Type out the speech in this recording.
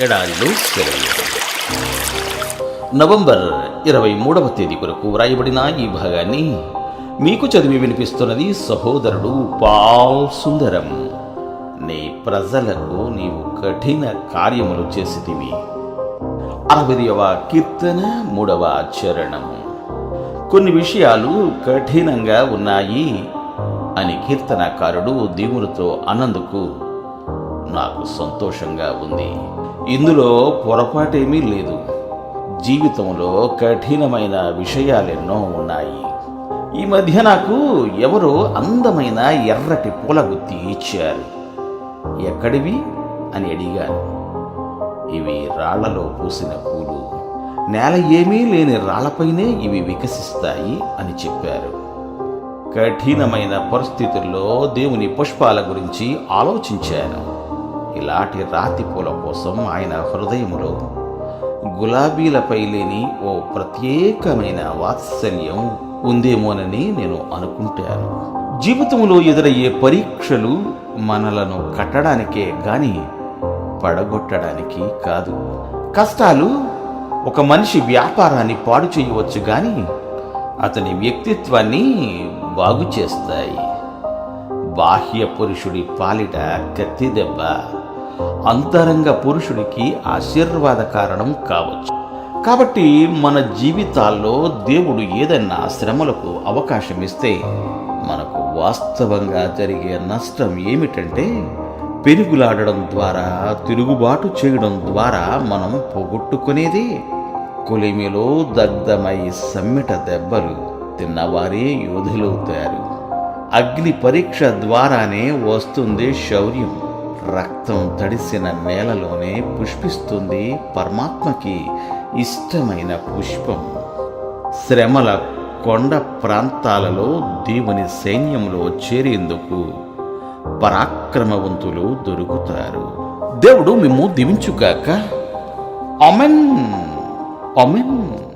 ఎడారిలో నవంబర్ ఇరవై మూడవ తేదీ కొరకు వ్రాయబడిన ఈ భాగాన్ని మీకు చదివి వినిపిస్తున్నది సహోదరుడు పాల్ సుందరం. నీ ప్రజలకు నీవు కఠిన కార్యములు చేసితివి. అరవదవ కీర్తన మూడవ చరణము కొన్ని విషయాలు కఠినంగా ఉన్నాయి అని కీర్తనకారుడు దేవునితో అన్నందుకు నాకు సంతోషంగా ఉంది. ఇందులో పొరపాటేమీ లేదు. జీవితంలో కఠినమైన విషయాలెన్నో ఉన్నాయి. ఈ మధ్య నాకు ఎవరో అందమైన ఎర్రటి పూల గుత్తి ఇచ్చారు. ఎక్కడివి? అని అడిగాను. ఇవి రాళ్ళలో పూసిన పూలు. నేల ఏమీ లేని రాళ్ళపైనే ఇవి వికసిస్తాయి అని చెప్పారు. కఠినమైన పరిస్థితుల్లో దేవుని పుష్పాల గురించి ఆలోచించాను. ఇలాంటి రాతి పూల కోసం ఆయన హృదయములో గులాబీలపై లేని ఓ ప్రత్యేకమైన వాత్సల్యం ఉందేమోనని నేను అనుకుంటాను. జీవితంలో ఎదురయ్యే పరీక్షలు మనలను కట్టడానికే గాని పడగొట్టడానికి కాదు. కష్టాలు ఒక మనిషి వ్యాపారాన్ని పాడు చేయవచ్చు కానీ అతని వ్యక్తిత్వాన్ని బాగు చేస్తాయి బాహ్య పురుషుడి పాలిట కత్తి దెబ్బ అంతరంగ పురుషుడికి ఆశీర్వాద కారణం కావచ్చు. కాబట్టి మన జీవితాల్లో దేవుడు ఏదన్నా శ్రమలకు అవకాశం ఇస్తే మనకు వాస్తవంగా జరిగే నష్టం ఏమిటంటే పెరుగులాడడం ద్వారా తిరుగుబాటు చేయడం ద్వారా మనం పోగొట్టుకునేది. కొలిమిలో దగ్ధమై సమ్మిట దెబ్బలు తిన్నవారే యోధులవుతారు అగ్ని పరీక్ష ద్వారానే వస్తుంది శౌర్యం. రక్తం తడిసిన నేలలోనే పుష్పిస్తుంది పరమాత్మకి ఇష్టమైన పుష్పం. శ్రమల కొండ ప్రాంతాలలో దేవుని సైన్యంలో చేరేందుకు పరాక్రమవంతులు దొరుకుతారు. దేవుడు మేము దీవించుగాక. Amen amen